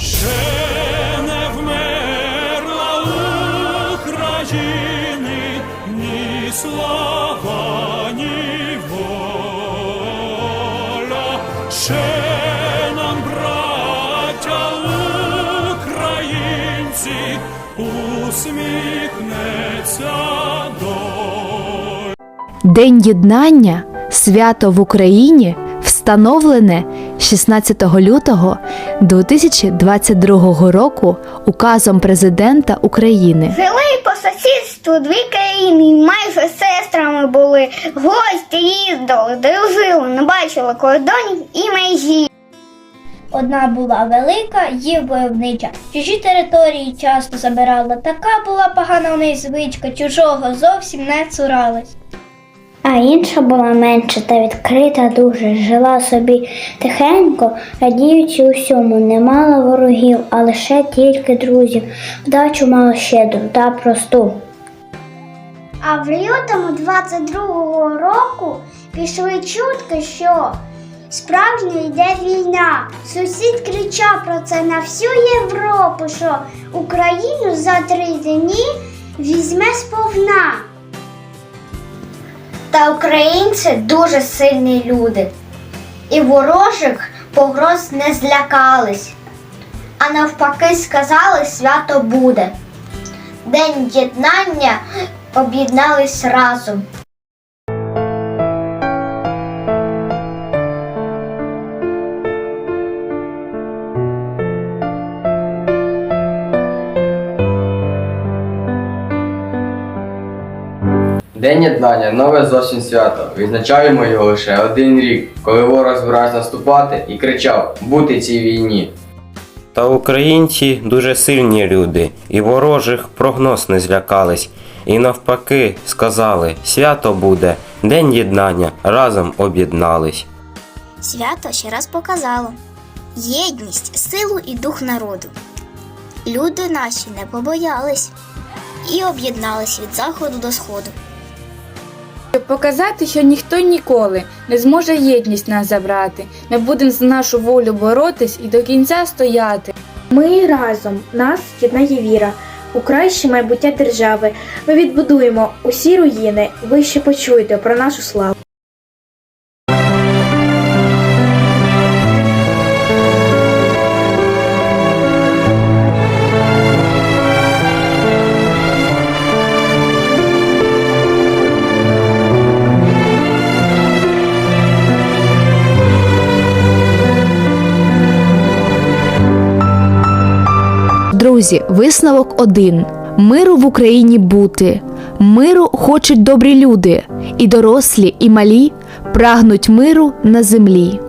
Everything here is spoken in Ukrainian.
Ще не вмерла України воля. Ще нам, браття українці, усміхнеться доля. День єднання свято в Україні встановлене 16 лютого 2022 року указом президента України. Жили по сусідству дві країни, майже сестрами були. Гості їздили, дружили, не бачили кордонів і межі. Одна була велика, їв войовнича. Чужі території часто забирала. Така була погана в неї звичка, чужого зовсім не цуралась. А інша була менша та відкрита дуже, жила собі тихенько, радіючи усьому, не мала ворогів, а лише тільки друзів, вдачу мала щедру та просту. А в лютому 22-го року пішли чутки, що справжня йде війна. Сусід кричав про це на всю Європу, що Україну за три дні візьме сповна. Та українці дуже сильні люди, і ворожих погроз не злякались, а навпаки сказали, свято буде. День єднання об'єднались разом. День єднання нове зовсім свято. Відзначаємо його лише один рік, коли ворог збирався наступати і кричав бути цій війні. Та українці дуже сильні люди, і ворожих прогноз не злякались, і навпаки сказали: свято буде, день єднання, разом об'єднались. Свято ще раз показало єдність, силу і дух народу. Люди наші не побоялись і об'єднались від заходу до сходу. Щоб показати, що ніхто ніколи не зможе єдність нас забрати. Ми будемо за нашу волю боротись і до кінця стояти. Ми разом нас єднає віра у краще майбуття держави. Ми відбудуємо усі руїни. Ви ще почуєте про нашу славу. Друзі, висновок один: миру в Україні бути. Миру хочуть добрі люди, і дорослі, і малі прагнуть миру на землі.